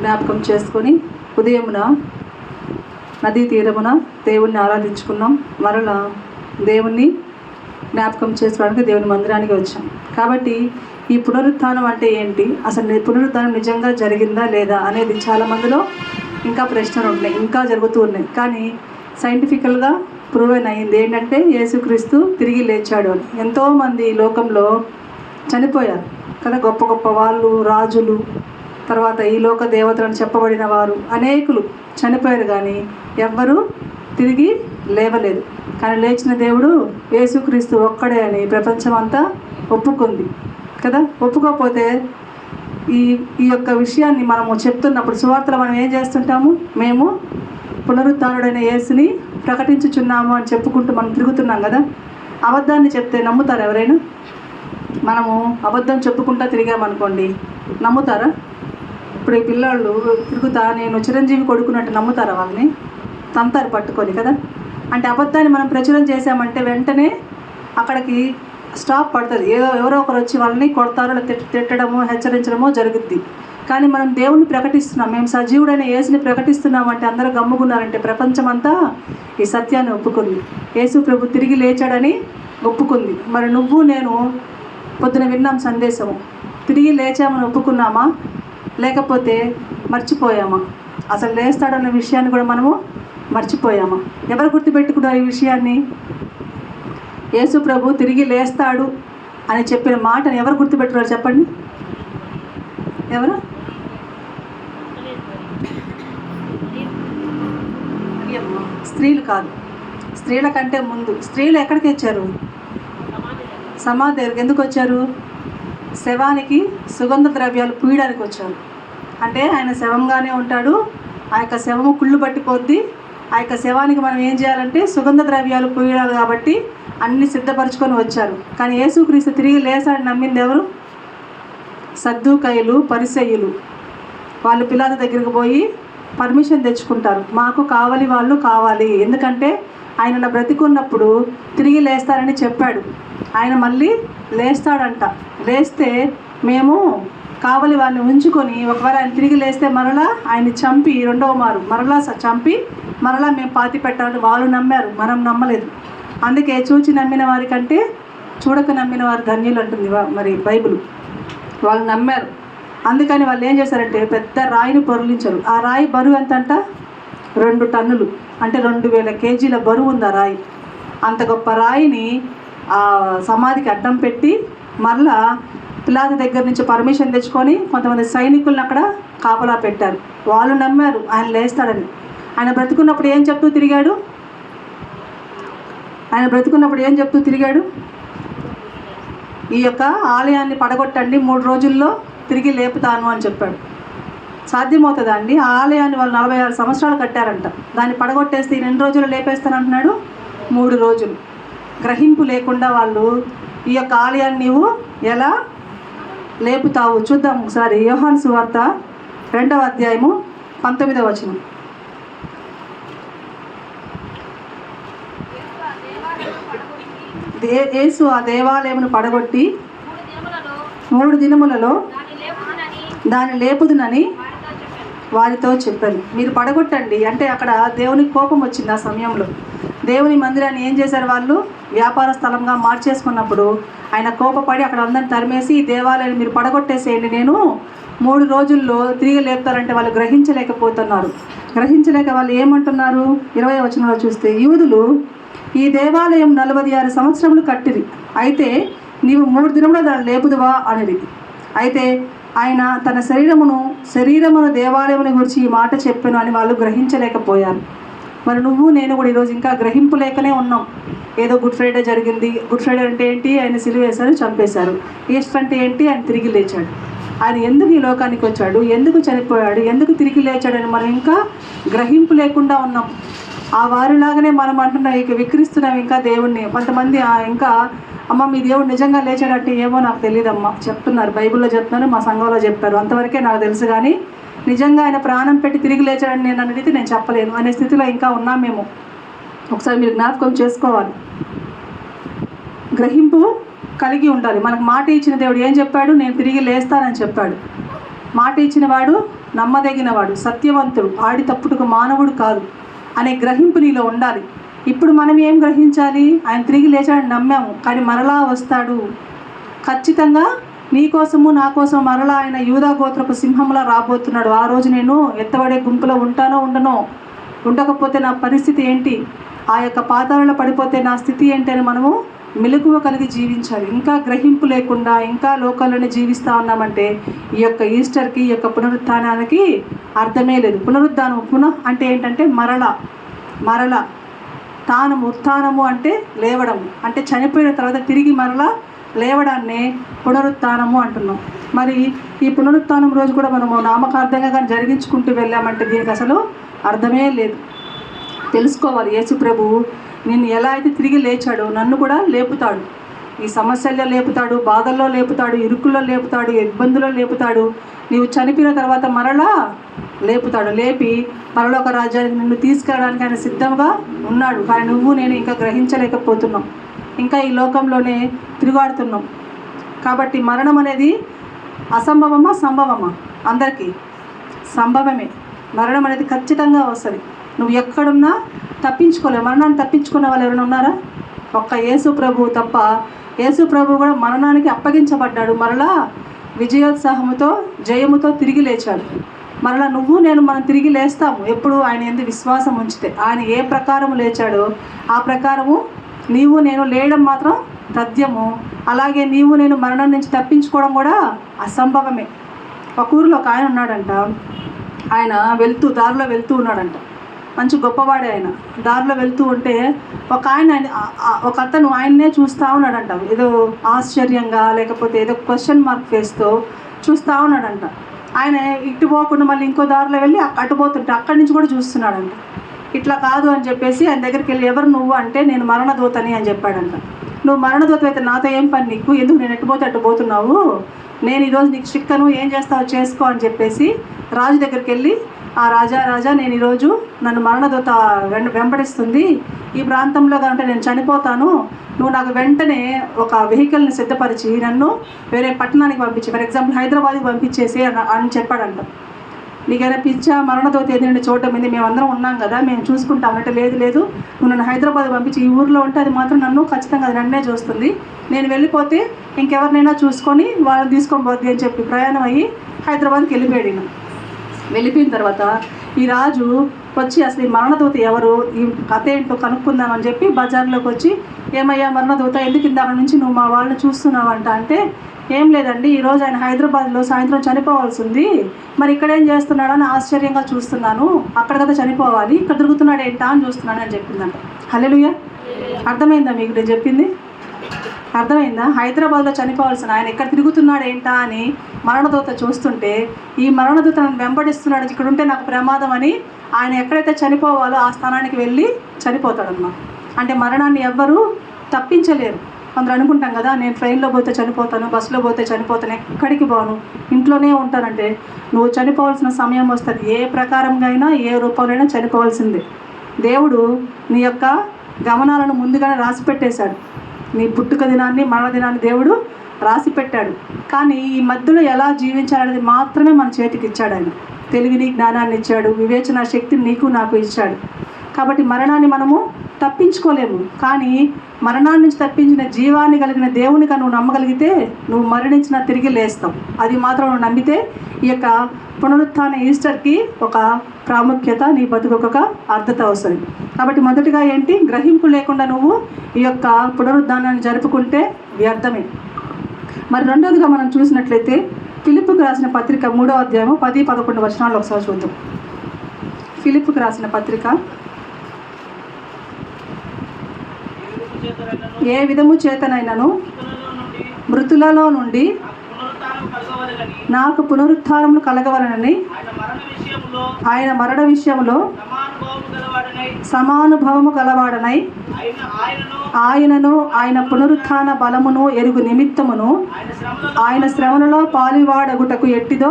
జ్ఞాపకం చేసుకొని ఉదయమున నదీ తీరమున దేవుణ్ణి ఆరాధించుకున్నాం. మరలా దేవుణ్ణి జ్ఞాపకం చేసుకోవడానికి దేవుని మందిరానికి వచ్చాం. కాబట్టి ఈ పునరుత్థానం అంటే ఏంటి? అసలు ఈ పునరుత్థానం నిజంగా జరిగిందా లేదా అనేది చాలా మందిలో ఇంకా ప్రశ్నలు ఉన్నాయి ఇంకా జరుగుతూ ఉన్నాయి. కానీ సైంటిఫికల్గా ప్రూవెన్ అయింది ఏంటంటే యేసుక్రీస్తు తిరిగి లేచాడు అని. ఎంతోమంది లోకంలో చనిపోయారు. కదా గొప్ప గొప్ప వాళ్ళు రాజులు తర్వాత ఈ లోక దేవతలను చెప్పబడిన వారు అనేకులు చనిపోయారు కానీ ఎవ్వరూ తిరిగి లేవలేదు. కానీ లేచిన దేవుడు యేసుక్రీస్తు ఒక్కడే అని ప్రపంచం అంతా ఒప్పుకుంది. కదా? ఒప్పుకోకపోతే ఈ ఈ యొక్క విషయాన్ని మనము చెప్తున్నప్పుడు సువార్తలు మనం ఏం చేస్తుంటాము? మేము పునరుద్ధారుడైన యేసుని ప్రకటించుచున్నాము అని చెప్పుకుంటూ మనం తిరుగుతున్నాం కదా? అబద్ధాన్ని చెప్తే నమ్ముతారు ఎవరైనా? మనము అబద్ధం చెప్పుకుంటా తిరిగామనుకోండి నమ్ముతారా? ఇప్పుడు ఈ పిల్లోళ్ళు తిరుగుతా నేను చిరంజీవి కొడుకున్నట్టు నమ్ముతారా వాళ్ళని? తంతారు పట్టుకొని కదా? అంటే అబద్ధాన్ని మనం ప్రచురం చేశామంటే వెంటనే అక్కడికి స్టాప్ పడుతుంది. ఏదో ఎవరో ఒకరు వచ్చి వాళ్ళని కొడతారో లేదా తిట్టడమో హెచ్చరించడమో జరుగుద్ది. కానీ మనం దేవుణ్ణి ప్రకటిస్తున్నాం. మేము సజీవుడైన యేసుని ప్రకటిస్తున్నామంటే అందరూ గమ్ముకున్నారంటే ప్రపంచమంతా ఈ సత్యాన్ని ఒప్పుకుంది. యేసు ప్రభు తిరిగి లేచాడని ఒప్పుకుంది. మరి నువ్వు నేను పొద్దున విన్నాం సందేశము. తిరిగి లేచామని ఒప్పుకున్నామా? లేకపోతే మర్చిపోయామా? అసలు లేస్తాడన్న విషయాన్ని కూడా మనము మర్చిపోయామా? ఎవరు గుర్తుపెట్టుకున్నారు ఈ విషయాన్ని? యేసు ప్రభు తిరిగి లేస్తాడు అని చెప్పిన మాటను ఎవరు గుర్తుపెట్టుకున్నారు చెప్పండి? ఎవరు? స్త్రీలు కాదు. స్త్రీల కంటే ముందు. స్త్రీలు ఎక్కడికి వచ్చారు? సమాధి ఎందుకు వచ్చారు? శవానికి సుగంధ ద్రవ్యాలు పూయడానికి వచ్చారు. అంటే ఆయన శవంగానే ఉంటాడు. ఆ యొక్క శవము కుళ్ళు పట్టిపోద్ది. ఆ యొక్క శవానికి మనం ఏం చేయాలంటే సుగంధ ద్రవ్యాలు పూయాలి కాబట్టి అన్ని సిద్ధపరచుకొని వచ్చారు. కానీ యేసుక్రీస్తు తిరిగి లేసాడు నమ్మింది ఎవరు? సద్దుకయ్యలు పరిసయ్యులు. వాళ్ళు పిల్లల దగ్గరికి పోయి పర్మిషన్ తెచ్చుకుంటారు. మాకు కావాలి వాళ్ళు కావాలి. ఎందుకంటే ఆయన బ్రతికున్నప్పుడు తిరిగి లేస్తారని చెప్పాడు. ఆయన మళ్ళీ లేస్తాడంట. లేస్తే మేము కావలి వాళ్ళని ఉంచుకొని ఒకవేళ ఆయన తిరిగి లేస్తే మరలా ఆయన్ని చంపి రెండవ మారు మరలా స- చంపి మరలా మేము పాతి పెట్టాలని వాళ్ళు నమ్మారు. మనం నమ్మలేదు. అందుకే చూచి నమ్మిన వారికంటే చూడక నమ్మిన వారు ధన్యులు అంటుంది మరి బైబిల్. వాళ్ళు నమ్మారు. అందుకని వాళ్ళు ఏం చేశారంటే పెద్ద రాయిని పొరలించారు. ఆ రాయి బరువు ఎంత అంట రెండు టన్నులు. అంటే రెండు వేల కేజీల బరువు ఉంది ఆ రాయి. అంత గొప్ప రాయిని ఆ సమాధికి అడ్డం పెట్టి మరలా పిల్లాది దగ్గర నుంచి పర్మిషన్ తెచ్చుకొని కొంతమంది సైనికులను అక్కడ కాపలా పెట్టారు. వాళ్ళు నమ్మారు ఆయన లేస్తాడని. ఆయన బ్రతుకున్నప్పుడు ఏం చెప్తూ తిరిగాడు? ఆయన బ్రతుకున్నప్పుడు ఏం చెప్తూ తిరిగాడు? ఈ యొక్క ఆలయాన్ని పడగొట్టండి మూడు రోజుల్లో తిరిగి లేపుతాను అని చెప్పాడు. సాధ్యమవుతుందా అండి? ఆ ఆలయాన్ని వాళ్ళు నలభై ఆరు సంవత్సరాలు కట్టారంట. దాన్ని పడగొట్టేస్తే ఈయన ఎన్ని రోజులు లేపేస్తానంటున్నాడు? మూడు రోజులు. గ్రహింపు లేకుండా వాళ్ళు ఈ యొక్క ఆలయాన్ని నీవు ఎలా లేపుతావు. చూద్దాం ఒకసారి. యోహాన్ సువార్త రెండవ అధ్యాయము పంతొమ్మిదవ వచనం. దే యేసు ఆ దేవాలయమును పడగొట్టి మూడు దినములలో దాన్ని లేపుదునని వారితో చెప్పాను. మీరు పడగొట్టండి. అంటే అక్కడ దేవునికి కోపం వచ్చింది ఆ సమయంలో. దేవుని మందిరాన్ని ఏం చేశారు వాళ్ళు? వ్యాపార స్థలంగా మార్చేసుకున్నప్పుడు ఆయన కోపపడి అక్కడ అందరిని తరిమేసి ఈ దేవాలయాన్ని మీరు పడగొట్టేసేయండి నేను మూడు రోజుల్లో తిరిగి లేపుతారంటే వాళ్ళు గ్రహించలేకపోతున్నారు. గ్రహించలేక వాళ్ళు ఏమంటున్నారు? ఇరవై వచనంలో చూస్తే యూదులు ఈ దేవాలయం నలభై ఆరు సంవత్సరములు కట్టిరి. అయితే నీవు మూడు దినములు దాన్ని లేపుదువా? అనేది అయితే ఆయన తన శరీరమును శరీరమును దేవాలయముని గురించి ఈ మాట చెప్పాను అని వాళ్ళు గ్రహించలేకపోయారు. మరి నువ్వు నేను కూడా ఈరోజు ఇంకా గ్రహింపు లేకనే ఉన్నాం. ఏదో గుడ్ ఫ్రైడే జరిగింది. గుడ్ ఫ్రైడే అంటే ఏంటి? ఆయన సిలువేశారు చంపేశారు. ఈస్టర్ అంటే ఏంటి? ఆయన తిరిగి లేచాడు. ఆయన ఎందుకు ఈ లోకానికి వచ్చాడు? ఎందుకు చనిపోయాడు? ఎందుకు తిరిగి లేచాడని మనం ఇంకా గ్రహింపు లేకుండా ఉన్నాం. ఆ వారిలాగానే మనం అంటున్నాం ఇక విక్రిస్తున్నాం ఇంకా దేవుణ్ణి. కొంతమంది "ఆ, ఇంకా అమ్మ మీ దేవుడు నిజంగా లేచాడంటే ఏమో నాకు తెలియదమ్మా చెప్తున్నారు. బైబిల్లో చెప్తున్నారు మా సంఘంలో చెప్పారు అంతవరకే నాకు తెలుసు కానీ నిజంగా ఆయన ప్రాణం పెట్టి తిరిగి లేచాడని నేను అనేది నేను చెప్పలేను. అనే స్థితిలో ఇంకా ఉన్నాం మేము ఒకసారి మీరు జ్ఞాపకం చేసుకోవాలి. గ్రహింపు కలిగి ఉండాలి. మనకు మాట ఇచ్చిన దేవుడు ఏం చెప్పాడు? నేను తిరిగి లేస్తానని చెప్పాడు. మాట ఇచ్చిన వాడు నమ్మదగినవాడు సత్యవంతుడు ఆడి తప్పుడుకు మానవుడు కాదు అనే గ్రహింపు నీలో ఉండాలి. ఇప్పుడు మనం ఏం గ్రహించాలి? ఆయన తిరిగి లేచాడని నమ్మాము కానీ మరలా వస్తాడు. ఖచ్చితంగా నీ కోసము నా కోసం మరలా ఆయన యూదా గోత్రపు సింహంలా రాబోతున్నాడు. ఆ రోజు నేను ఎత్తబడే గుంపులో ఉంటానో ఉండనో ఉండకపోతే నా పరిస్థితి ఏంటి? ఆ యొక్క పాతాలలో పడిపోతే నా స్థితి ఏంటి అని మనము మెలకువ కలిగి జీవించాలి. ఇంకా గ్రహింపు లేకుండా ఇంకా లోకల్లోనే జీవిస్తా ఉన్నామంటే ఈ యొక్క ఈస్టర్కి ఈ యొక్క పునరుత్నానికి అర్థమే లేదు. పునరుద్ధానం పునః అంటే ఏంటంటే మరల మరల తానము ఉత్థానము అంటే లేవడం అంటే చనిపోయిన తర్వాత తిరిగి మరలా లేవడాన్నే పునరుత్నము అంటున్నాం. మరి ఈ పునరుత్నం రోజు కూడా మనము నామకార్థంగా కానీ జరిగించుకుంటూ వెళ్ళామంటే దీనికి అసలు అర్థమే లేదు. తెలుసుకోవాలి యేసు ప్రభు నిన్ను ఎలా అయితే తిరిగి లేచాడో నన్ను కూడా లేపుతాడు. ఈ సమస్యల్లో లేపుతాడు బాధల్లో లేపుతాడు ఇరుకుల్లో లేపుతాడు ఇబ్బందుల్లో లేపుతాడు. నీవు చనిపోయిన తర్వాత మరలా లేపుతాడు. లేపి పరలోక రాజ్యానికి నిన్ను తీసుకెళ్ళడానికి ఆయన సిద్ధంగా ఉన్నాడు. కానీ నువ్వు నేను ఇంకా గ్రహించలేకపోతున్నాం. ఇంకా ఈ లోకంలోనే తిరుగాడుతున్నాం. కాబట్టి మరణం అనేది అసంభవమా? సంభవమా? అందరికీ సంభవమే. మరణం అనేది ఖచ్చితంగా వస్తుంది. నువ్వు ఎక్కడున్నా తప్పించుకోలేవు మరణాన్ని తప్పించుకున్న వాళ్ళు ఎవరైనా ఉన్నారా? ఒక్క యేసు ప్రభు తప్ప. యేసు ప్రభు కూడా మరణానికి అప్పగించబడ్డాడు. మరలా విజయోత్సాహముతో జయముతో తిరిగి లేచాడు. మరలా నువ్వు నేను మనం తిరిగి లేస్తాము. ఎప్పుడు ఆయన ఎందు విశ్వాసం ఉంచితే. ఆయన ఏ ప్రకారము లేచాడో ఆ ప్రకారము నీవు నేను లేయడం మాత్రం తథ్యము అలాగే నీవు నేను మరణం నుంచి తప్పించుకోవడం కూడా అసంభవమే. ఒక ఊరిలో ఒక ఆయన ఉన్నాడంట. ఆయన వెళ్తూ దారిలో వెళ్తూ ఉన్నాడంట. మంచి గొప్పవాడే ఆయన. దారిలో వెళ్తూ ఉంటే ఒక ఆయన ఒక అతను ఆయన్నే చూస్తూ ఉన్నాడంట. ఏదో ఆశ్చర్యంగా లేకపోతే ఏదో క్వశ్చన్ మార్క్ ఫేస్తో చూస్తూ ఉన్నాడంట. ఆయన ఇటు పోకుండా మళ్ళీ ఇంకో దారిలో వెళ్ళి అటు పోతుంటే అక్కడి నుంచి కూడా చూస్తున్నాడంట. ఇట్లా కాదు అని చెప్పేసి ఆయన దగ్గరికి వెళ్ళి ఎవరు నువ్వు? అంటే నేను మరణదూతని అని చెప్పాడంట. నువ్వు మరణదూత అయితే నాతో ఏం పని నీకు? ఎందుకు నేను ఎట్టుపోతే అట్టు అటు పోతున్నావు? నేను ఈరోజు నీకు చిక్కను ఏం చేస్తావో చేసుకో అని చెప్పేసి రాజు దగ్గరికి వెళ్ళి ఆ రాజా రాజా నేను ఈరోజు నన్ను మరణదూత వెం- వెంబడిస్తుంది. ఈ ప్రాంతంలో కనుక నేను చనిపోతాను నువ్వు నాకు వెంటనే ఒక వెహికల్ని సిద్ధపరిచి నన్ను వేరే పట్టణానికి పంపించి ఫర్ ఎగ్జాంపుల్ హైదరాబాద్కి పంపించేసి అని అని చెప్పాడంట. నీకైనా పిచ్చా మరణదోత ఏదంటే చూడటం ఇది మేమందరం ఉన్నాం కదా మేము చూసుకుంటాం అంటే లేదు లేదు. నువ్వు నన్ను హైదరాబాద్ పంపించి ఈ ఊర్లో ఉంటే అది మాత్రం నన్ను ఖచ్చితంగా అది నన్నే చూస్తుంది. నేను వెళ్ళిపోతే ఇంకెవరినైనా చూసుకొని వాళ్ళని తీసుకొని పోద్ది అని చెప్పి ప్రయాణం అయ్యి హైదరాబాద్కి వెళ్ళిపోయాడు వెళ్ళిపోయిన తర్వాత ఈ రాజు వచ్చి అసలు ఈ మరణదూత ఎవరు? ఈ కథ ఏంటో కనుక్కుందామని చెప్పి బజార్లోకి వచ్చి ఏమయ్యా మరణదూత ఎందుకు ఇందాక నుంచి నువ్వు మా వాళ్ళని చూస్తున్నావంట అంటే ఏం లేదండి. ఈరోజు ఆయన హైదరాబాద్లో సాయంత్రం చనిపోవాల్సి ఉంది మరి ఇక్కడ ఏం చేస్తున్నాడని ఆశ్చర్యంగా చూస్తున్నాను. అక్కడ కదా చనిపోవాలి. ఇక్కడ దొరుకుతున్నాడు ఏంటా అని చూస్తున్నాను అని చెప్పిందంట. హలెలుయ అర్థమైందా మీకు నేను చెప్పింది? అర్థమైందా? హైదరాబాద్లో చనిపోవాల్సిన ఆయన ఎక్కడ తిరుగుతున్నాడు ఏంటా అని మరణదూత చూస్తుంటే ఈ మరణదూతను వెంబడిస్తున్నాడు. ఇక్కడ ఉంటే నాకు ప్రమాదం అని ఆయన ఎక్కడైతే చనిపోవాలో ఆ స్థానానికి వెళ్ళి చనిపోతాడమ్మా అంటే మరణాన్ని ఎవ్వరూ తప్పించలేరు. కొందరు అనుకుంటాం కదా నేను ట్రైన్లో పోతే చనిపోతాను బస్సులో పోతే చనిపోతాను ఎక్కడికి పోను? ఇంట్లోనే ఉంటానంటే నువ్వు చనిపోవాల్సిన సమయం వస్తుంది. ఏ ప్రకారంగా అయినా ఏ రూపంలో అయినా చనిపోవాల్సిందే. దేవుడు నీ యొక్క గమనాలను ముందుగానే రాసి పెట్టేశాడు నీ పుట్టుక దినాన్ని మరణ దినాన్ని దేవుడు రాసి పెట్టాడు కానీ ఈ మధ్యలో ఎలా జీవించాలనేది మాత్రమే మన చేతికి ఇచ్చాడు ఆయన. తెలివిని జ్ఞానాన్ని ఇచ్చాడు. వివేచన శక్తిని నీకు నాకు ఇచ్చాడు. కాబట్టి మరణాన్ని మనము తప్పించుకోలేము. కానీ మరణాన్ని నుంచి తప్పించిన జీవాన్ని కలిగిన దేవునిగా నువ్వు నమ్మగలిగితే నువ్వు మరణించిన తిరిగి లేస్తావు. అది మాత్రం నువ్వు నమ్మితే ఈ యొక్క పునరుత్థాన ఈస్టర్కి ఒక ప్రాముఖ్యత నీ బతుకొక అర్థత అవసరం కాబట్టి మొదటిగా ఏంటి? గ్రహింపు లేకుండా నువ్వు ఈ యొక్క పునరుద్ధానాన్ని జరుపుకుంటే వ్యర్థమే. మరి రెండోదిగా మనం చూసినట్లయితే ఫిలిప్కు రాసిన పత్రిక మూడో అధ్యాయము పది పదకొండు వచనాలు ఒకసారి చూద్దాం. ఫిలిప్కు రాసిన పత్రిక ఏ విధము చేతనైనను? మృతులలో నుండి నాకు పునరుత్థానములు కలగవలనని ఆయన మరణ విషయంలో సమానుభవము గలవాడనై ఆయనను ఆయన పునరుత్థాన బలమును ఎరుగు నిమిత్తమును ఆయన శ్రమలలో పాలివాడగుటకు ఎట్టిదో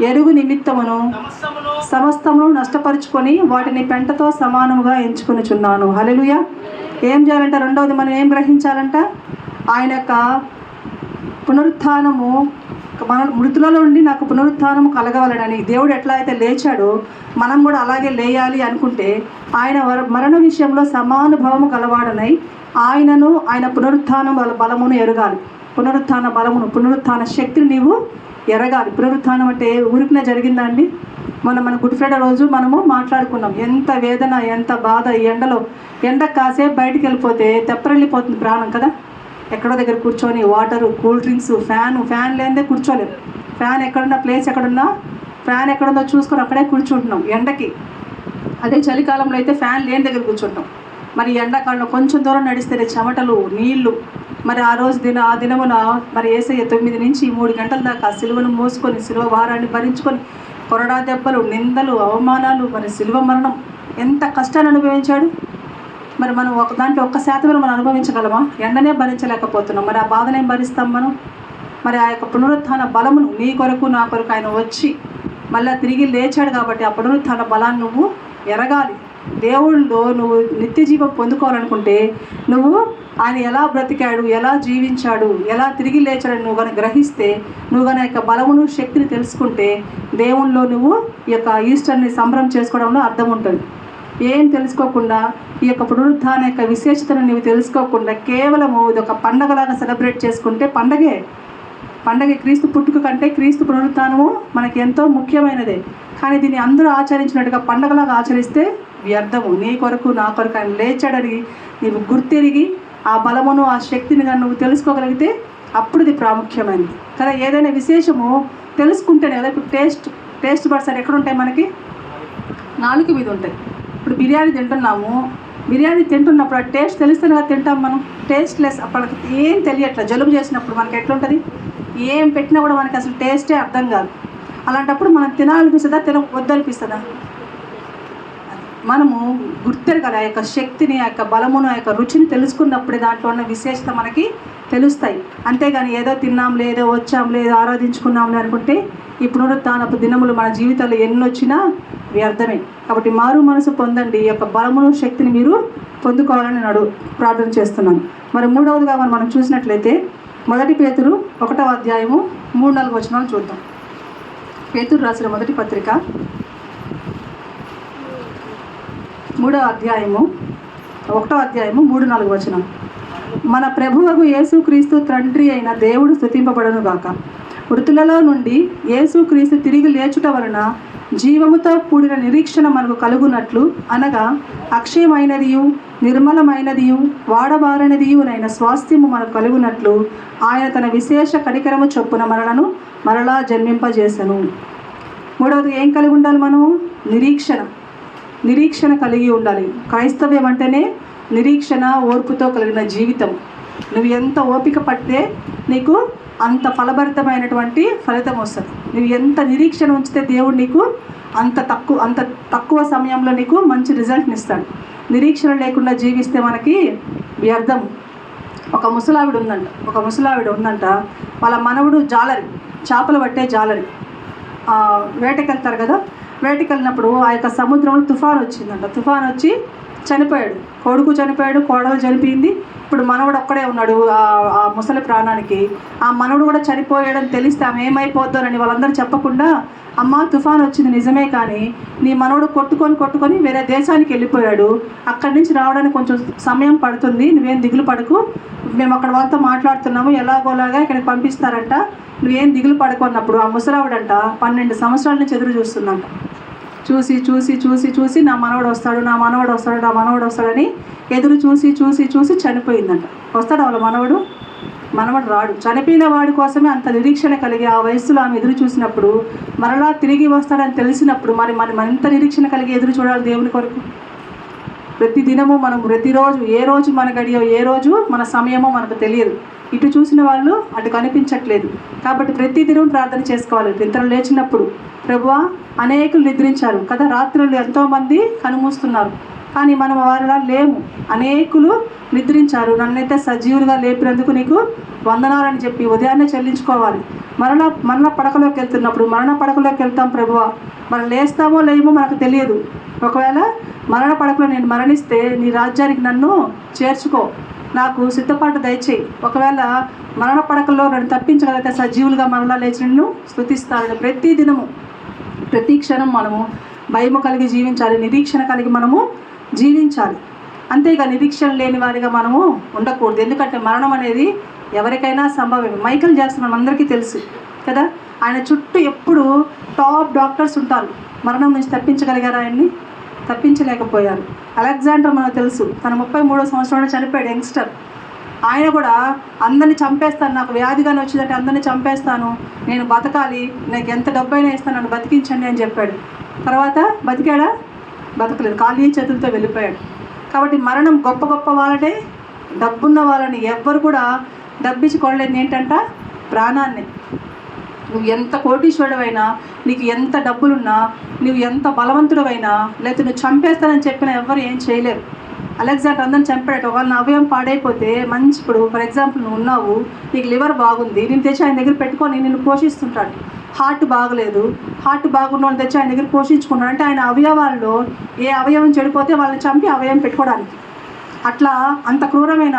ఎరుగు నిమిత్తమును సమస్తమును నష్టపరుచుకొని వాటిని పెంటతో సమానముగా ఎంచుకునిచున్నాను. హల్లెలూయ. ఏం చేయాలంట? రెండవది మనం ఏం గ్రహించాలంట? ఆయన యొక్క పునరుత్నము మన మృతులలో ఉండి నాకు పునరుత్నం కలగవాలని దేవుడు ఎట్లా అయితే లేచాడో మనం కూడా అలాగే లేయాలి అనుకుంటే ఆయన మరణ విషయంలో సమానుభవము కలవాడనై ఆయనను ఆయన పునరుత్నం బలమును ఎరగాలి. పునరుత్న బలమును పునరుత్న శక్తిని నీవు ఎరగాలి. పునరుత్నం అంటే ఊరికినే జరిగిందండి. మనం మన గుడ్ ఫ్రైడే రోజు మనము మాట్లాడుకున్నాం. ఎంత వేదన ఎంత బాధ ఎండలో. ఎండ కాసేపు బయటికి వెళ్ళిపోతే తెప్పరెళ్ళిపోతుంది ప్రాణం కదా. ఎక్కడో దగ్గర కూర్చొని water cool drinks fan fan లేనిదే కూర్చోలేము ఫ్యాన్ ఎక్కడున్నా ప్లేస్ ఎక్కడున్నా ఫ్యాన్ ఎక్కడుందో చూసుకొని అక్కడే కూర్చుంటున్నాం ఎండకి. అదే చలికాలంలో అయితే ఫ్యాన్ లేని దగ్గర కూర్చుంటాం. మరి ఎండాకాలంలో కొంచెం దూరం నడిస్తేనే చెమటలు నీళ్ళు. మరి ఆ రోజు దిన ఆ దినమున మరి ఏసయ్య తొమ్మిది నుంచి మూడు గంటల దాకా సిలువను మోసుకొని సిలువ భారాన్ని భరించుకొని కొరడా దెబ్బలు నిందలు అవమానాలు మరి సిలువ మరణం. ఎంత కష్టాన్ని అనుభవించాడు? మరి మనం ఒక దాంట్లో ఒక్క శాతమే మనం అనుభవించగలమా? ఎండనే భరించలేకపోతున్నాం. మరి ఆ బాధనేం భరిస్తాం మనం? మరి ఆ యొక్క పునరుత్థాన బలమును నీ కొరకు నా కొరకు ఆయన వచ్చి మళ్ళీ తిరిగి లేచాడు కాబట్టి ఆ పునరుత్థాన బలాన్ని నువ్వు ఎరగాలి. దేవుళ్ళలో నువ్వు నిత్య జీవం పొందుకోవాలనుకుంటే నువ్వు ఆయన ఎలా బ్రతికాడు ఎలా జీవించాడు ఎలా తిరిగి లేచాడని నువ్వు కనుక గ్రహిస్తే నువ్వు కనుక యొక్క బలమును శక్తిని తెలుసుకుంటే దేవుళ్ళలో నువ్వు ఈ యొక్క ఈస్టర్ని సంబరం చేసుకోవడంలో అర్థం ఉంటుంది. ఏం తెలుసుకోకుండా ఈ యొక్క పునరుద్ధాన యొక్క విశేషతను నీవు తెలుసుకోకుండా కేవలము ఇది ఒక పండగలాగా సెలబ్రేట్ చేసుకుంటే పండగే. పండగ క్రీస్తు పుట్టుక కంటే క్రీస్తు పునరుత్థానము మనకి ఎంతో ముఖ్యమైనదే. కానీ దీన్ని అందరూ ఆచరించినట్టుగా పండగలాగా ఆచరిస్తే వ్యర్థము. నీ కొరకు నా కొరకు ఆయన లేచాడని నీవు గుర్తెరిగి ఆ బలమును ఆ శక్తిని కానీ నువ్వు తెలుసుకోగలిగితే అప్పుడు ఇది ప్రాముఖ్యమైనది. కదా ఏదైనా విశేషము తెలుసుకుంటేనే కదా ఇప్పుడు టేస్ట్ టేస్ట్ బడ్స్ అని ఎక్కడ ఉంటాయి మనకి? నాలుగు మీద ఉంటాయి. ఇప్పుడు బిర్యానీ తింటున్నాము. బిర్యానీ తింటున్నప్పుడు ఆ టేస్ట్ తెలిస్తేనే కదా తింటాం మనం. టేస్ట్ లెస్ అప్పటికి ఏం తెలియట్లే. జలుబు చేసినప్పుడు మనకి ఎట్లుంటుంది? ఏం పెట్టినా కూడా మనకి అసలు టేస్టే అర్థం కాదు. అలాంటప్పుడు మనం తినాలనిపిస్తుందా? తిన వద్దనిపిస్తుందా? మనము గుర్తెరగాలి. ఆ యొక్క శక్తిని ఆ యొక్క బలమును ఆ యొక్క రుచిని తెలుసుకున్నప్పుడు దాంట్లో ఉన్న విశేషత మనకి తెలుస్తాయి. అంతేగాని ఏదో తిన్నాం లేదో వచ్చాం లేదో ఆరాధించుకున్నాంలే అనుకుంటే ఈ పునరుత్నపు దినములు మన జీవితాల్లో ఎన్ని వచ్చినా వ్యర్థమే కాబట్టి మారు మనసు పొందండి. ఈ యొక్క బలమును శక్తిని మీరు పొందుకోవాలని నడు ప్రార్థన చేస్తున్నాను. మరి మూడవదిగా మనం మనం చూసినట్లయితే మొదటి పేతురు ఒకటవ అధ్యాయము మూడు నాలుగు వచనాలు చూద్దాం. పేతురు రాసిన మొదటి పత్రిక మూడవ అధ్యాయము ఒకటో అధ్యాయము మూడు నాలుగు వచనం మన ప్రభువకు యేసుక్రీస్తు తండ్రి అయిన దేవుడు స్థుతింపబడను గాక. మృతులలో నుండి యేసుక్రీస్తు తిరిగి లేచుట వలన జీవముతో కూడిన నిరీక్షణ మనకు కలుగునట్లు అనగా అక్షయమైనదియు నిర్మలమైనదియు వాడబారనిదియునైన స్వాస్థ్యము మనకు కలుగునట్లు ఆయన తన విశేష కనికరము చొప్పున మనలను మరలా జన్మింపజేసెను. మూడవది ఏం కలిగి ఉండాలి మనం నిరీక్షణ. నిరీక్షణ కలిగి ఉండాలి. క్రైస్తవ్యం అంటేనే నిరీక్షణ ఓర్పుతో కలిగిన జీవితం. నువ్వు ఎంత ఓపిక పడితే నీకు అంత ఫలభరితమైనటువంటి ఫలితం వస్తుంది. నువ్వు ఎంత నిరీక్షణ ఉంచితే దేవుడు నీకు అంత తక్కువ అంత తక్కువ సమయంలో నీకు మంచి రిజల్ట్ని ఇస్తాడు. నిరీక్షణ లేకుండా జీవిస్తే మనకి వ్యర్థం. ఒక ముసలావిడ ఉందంట. ఒక ముసలావిడ ఉందంట. వాళ్ళ మనవుడు జాలరి. చేపలు పట్టే జాలరి. వేటకెళ్తారు కదా? వేటకెళ్ళినప్పుడు ఆ యొక్క సముద్రంలో తుఫాన్ వచ్చిందంట. తుఫాన్ వచ్చి చనిపోయాడు. కొడుకు చనిపోయాడు కోడలు చనిపోయింది. ఇప్పుడు మనవడు ఒక్కడే ఉన్నాడు ఆ- ముసలి ప్రాణానికి. ఆ మనవడు కూడా చనిపోయాడని తెలిస్తే ఆమె ఏమైపోద్దోనని వాళ్ళందరూ చెప్పకుండా అమ్మ తుఫాన్ వచ్చింది నిజమే కానీ నీ మనవడు కొట్టుకొని కొట్టుకొని వేరే దేశానికి వెళ్ళిపోయాడు. అక్కడి నుంచి రావడానికి కొంచెం సమయం పడుతుంది నువ్వేం దిగులు పడకు. మేము అక్కడ వాళ్ళతో మాట్లాడుతున్నాము ఎలాగోలాగా ఇక్కడికి పంపిస్తారంట. నువ్వేం దిగులు పడుకున్నప్పుడు ఆ ముసలావిడంట పన్నెండు సంవత్సరాల నుంచి ఎదురు చూస్తుందంట చూసి చూసి చూసి చూసి నా మనవడు వస్తాడు నా మనవడు వస్తాడు నా మనవడు వస్తాడని ఎదురు చూసి చూసి చూసి చనిపోయిందంట. వస్తాడు వాళ్ళ మనవడు? మనవడు రాడు. చనిపోయిన వాడి కోసమే అంత నిరీక్షణ కలిగి ఆ వయస్సులో ఆమె ఎదురు చూసినప్పుడు మరలా తిరిగి వస్తాడని తెలిసినప్పుడు మరి మనం మరింత నిరీక్షణ కలిగి ఎదురు చూడాలి దేవుని కొరకు? ప్రతి దినము మనం ప్రతిరోజు ఏ రోజు మన గడియో ఏ రోజు మన సమయమో మనకు తెలియదు. ఇటు చూసిన వాళ్ళు అటు కనిపించట్లేదు. కాబట్టి ప్రతి దినం ప్రార్థన చేసుకోవాలి. నిద్ర లేచినప్పుడు ప్రభువా అనేకులు నిద్రించారు కదా? రాత్రులు ఎంతోమంది కనుమూస్తున్నారు. కానీ మనం వారిలా లేము. అనేకులు నిద్రించారు. నన్నైతే సజీవులుగా లేపినందుకు నీకు వందనాలని చెప్పి ఉదయాన్నే చెల్లించుకోవాలి. మరణ మరణ పడకలోకి వెళ్తున్నప్పుడు మరణ పడకలోకి వెళ్తాం ప్రభువ. మనం లేస్తామో లేమో మనకు తెలియదు. ఒకవేళ మరణ పడకలో నేను మరణిస్తే నీ రాజ్యానికి నన్ను చేర్చుకో. నాకు సిద్ధపాటు దయచేయి. ఒకవేళ మరణ పడకల్లో నన్ను తప్పించగలిగితే సజీవులుగా మరలా లేచి నిన్ను స్థుతిస్తాను ప్రతి దినము ప్రతి క్షణం మనము భయము కలిగి జీవించాలి నిరీక్షణ కలిగి మనము జీవించాలి. అంతేగా నిరీక్షణ లేని వారిగా మనము ఉండకూడదు. ఎందుకంటే మరణం అనేది ఎవరికైనా సంభవమే. మైకల్ జాక్సన్ మనందరికీ తెలుసు కదా? ఆయన చుట్టూ ఎప్పుడు టాప్ డాక్టర్స్ ఉంటారు. మరణం నుంచి తప్పించగలిగారు ఆయన్ని? తప్పించలేకపోయారు. అలెగ్జాండర్ మనకు తెలుసు. తన ముప్పై మూడో సంవత్సరంలో చనిపోయాడు యంగ్స్టర్. ఆయన కూడా అందరిని చంపేస్తాను నాకు వ్యాధిగానే వచ్చిందంటే అందరిని చంపేస్తాను. నేను బతకాలి నాకు ఎంత డబ్బైనా ఇస్తాను నన్ను బతికించండి అని చెప్పాడు. తర్వాత బతికాడా? బతకలేదు. ఖాళీ చేతులతో వెళ్ళిపోయాడు. కాబట్టి మరణం గొప్ప గొప్ప వాళ్ళనే డబ్బున్న వాళ్ళని ఎవ్వరు కూడా డబ్బిచ్చి కొనలేదు ఏంటంట? ప్రాణాన్ని. నువ్వు ఎంత కోటీశ్వరుడవైనా నీకు ఎంత డబ్బులున్నా నువ్వు ఎంత బలవంతుడవైనా లేకపోతే నువ్వు చంపేస్తానని చెప్పిన ఎవ్వరు ఏం చేయలేరు. అలెగ్జాండర్ అందరిని చంపాడట వాళ్ళని అవయం పాడైపోతే మంచి ఇప్పుడు ఫర్ ఎగ్జాంపుల్ నువ్వు ఉన్నావు నీకు లివర్ బాగుంది నేను తెచ్చి ఆయన దగ్గర పెట్టుకొని నిన్ను పోషిస్తుంటాడు. హార్ట్ బాగలేదు హార్ట్ బాగున్న వాళ్ళు తెచ్చి ఆయన దగ్గర పోషించుకున్నాడు. అంటే ఆయన అవయవాల్లో ఏ అవయవం చెడిపోతే వాళ్ళని చంపి అవయవం పెట్టుకోవడానికి. అట్లా అంత క్రూరమైన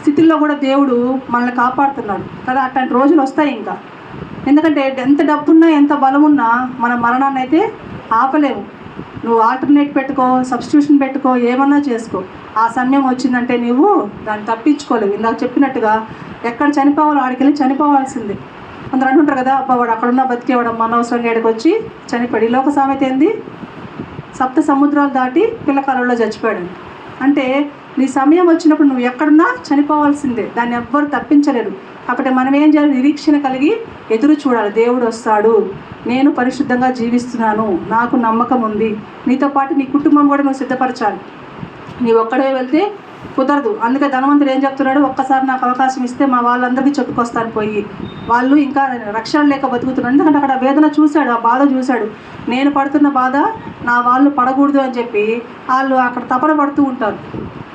స్థితిలో కూడా దేవుడు మనల్ని కాపాడుతున్నాడు. కదా అట్లాంటి రోజులు వస్తాయి ఇంకా. ఎందుకంటే ఎంత డబ్బున్నా ఎంత బలం ఉన్నా మన మరణాన్ని అయితే ఆపలేము నువ్వు ఆల్టర్నేట్ పెట్టుకో సబ్స్టిట్యూషన్ పెట్టుకో ఏమన్నా చేసుకో. ఆ సమయం వచ్చిందంటే నువ్వు దాన్ని తప్పించుకోలేవు. ఇందాక చెప్పినట్టుగా ఎక్కడ చనిపోవాలో ఆడికి వెళ్ళి చనిపోవాల్సిందే. కొందరు అంటుంటారు కదా అబ్బా వాడు అక్కడున్న బతికేవాడు అనవసరంగా ఏడికి వచ్చి చనిపోయాడు. ఈ లోక సామెత ఏంది? సప్త సముద్రాలు దాటి పిల్లకాలంలో చచ్చిపోయాడు అంటే నీ సమయం వచ్చినప్పుడు నువ్వు ఎక్కడున్నా చనిపోవాల్సిందే. దాన్ని ఎవ్వరు తప్పించలేరు. కాబట్టి మనం ఏం చేయాలి? నిరీక్షణ కలిగి ఎదురు చూడాలి. దేవుడు వస్తాడు. నేను పరిశుద్ధంగా జీవిస్తున్నాను. నాకు నమ్మకం ఉంది. నీతో పాటు నీ కుటుంబం కూడా నువ్వు సిద్ధపరచాలి. నీ ఒక్కడే వెళ్తే కుదరదు. అందుకే ధనవంతుడు ఏం చెప్తున్నాడు? ఒక్కసారి నాకు అవకాశం ఇస్తే మా వాళ్ళందరికీ చెప్పుకొస్తాను పోయి. వాళ్ళు ఇంకా రక్షణ లేక బతుకుతున్నారు. ఎందుకంటే అక్కడ వేదన చూశాడు. ఆ బాధ చూశాడు. నేను పడుతున్న బాధ నా వాళ్ళు పడకూడదు అని చెప్పి వాళ్ళు అక్కడ తపన పడుతూ ఉంటారు.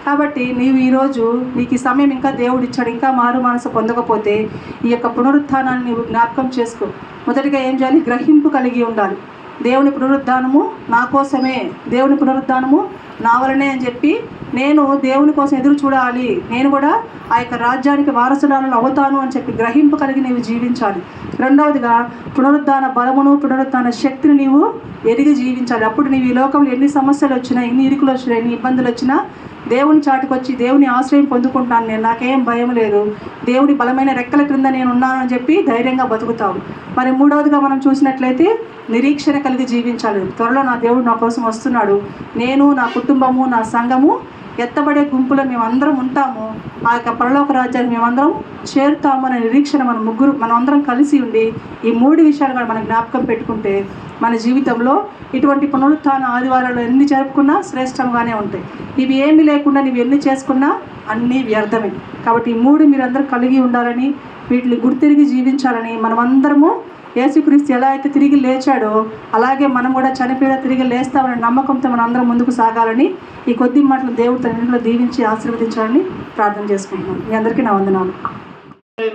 కాబట్టి నీవు ఈరోజు నీకు ఈ సమయం ఇంకా దేవుడు ఇచ్చాడు ఇంకా మారు మనసు పొందకపోతే ఈ యొక్క పునరుత్థానాన్ని నీవు జ్ఞాపకం చేసుకో. మొదటిగా ఏం చేయాలి? గ్రహింపు కలిగి ఉండాలి. దేవుని పునరుద్ధానము నా కోసమే. దేవుని పునరుద్ధానము నా వలనే అని చెప్పి నేను దేవుని కోసం ఎదురు చూడాలి. నేను కూడా ఆ యొక్క రాజ్యానికి వారసురాలను అవుతాను అని చెప్పి గ్రహింపు కలిగి నీవు జీవించాలి. రెండవదిగా పునరుద్ధాన బలమును పునరుద్ధాన శక్తిని నీవు ఎరిగి జీవించాలి. అప్పుడు నీవు ఈ లోకంలో ఎన్ని సమస్యలు వచ్చినా ఎన్ని ఇరుకులు వచ్చినా ఎన్ని ఇబ్బందులు వచ్చినా దేవుని చాటుకొచ్చి దేవుని ఆశ్రయం పొందుకుంటాను నేను. నాకేం భయం లేదు. దేవుని బలమైన రెక్కల క్రింద నేను ఉన్నానని చెప్పి ధైర్యంగా బతుకుతావు. మరి మూడవదిగా మనం చూసినట్లయితే నిరీక్షణ కలిగి జీవించాలి. త్వరలో నా దేవుడు నా కోసం వస్తున్నాడు. నేను నా కుటుంబము నా సంఘము ఎత్తబడే గుంపులో మేమందరం ఉంటాము. ఆ యొక్క పరలోక రాజ్యాన్ని మేమందరం చేరుతాము అనే నిరీక్షణ మన ముగ్గురు మనం అందరం కలిసి ఉండి ఈ మూడు విషయాలు కూడా మనం జ్ఞాపకం పెట్టుకుంటే మన జీవితంలో ఇటువంటి పునరుత్థాన ఆదివారాలు ఎన్ని జరుపుకున్నా శ్రేష్టంగానే ఉంటాయి. ఇవి ఏమీ లేకుండా నీవు ఎన్ని చేసుకున్నా అన్నీ వ్యర్థమే. కాబట్టి ఈ మూడు మీరందరూ కలిగి ఉండాలని వీటిని గుర్తిరిగి జీవించాలని మనమందరము యేసుక్రీస్తు ఎలా అయితే తిరిగి లేచాడో అలాగే మనం కూడా చనిపోయినా తిరిగి లేస్తామనే నమ్మకంతో మనం అందరం ముందుకు సాగాలని ఈ కొద్ది మాటలు దేవుడు తన ఇంట్లో దీవించి ఆశీర్వదించాలని ప్రార్థన చేసుకుంటున్నాను మీ అందరికీ నా వందనాలు.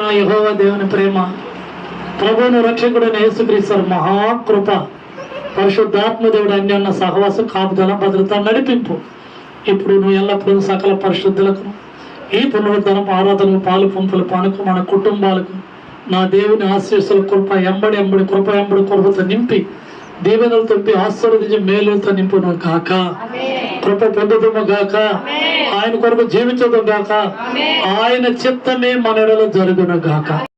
నా యెహోవా దేవుని ప్రేమ ప్రభువును రక్షకుడైన యేసుక్రీస్తు మహాకృప పరిశుద్ధాత్మ దేవుడు ఉన్న సహవాసం కాపుదల భద్రత నడిపింపు. ఇప్పుడు నువ్వు ఎల్లప్పుడూ సకల పరిశుద్ధులకు ఈ పునరుద్ధరం ఆరాధనకు పాలు పంపులు పానుకు మన కుటుంబాలకు నా దేవుని ఆశీస్సుల కృప ఎంబడి ఎంబడి కృప ఎంబడి కృపతో నింపి దీవెనలు తప్పి ఆశీర్వదించి మేలుతో నింపును గాక. కృప పొందుదము గాక. ఆయన కొరకు జీవించదు గాక. ఆయన చిత్తమే మన ఎడలో జరుగును గాక.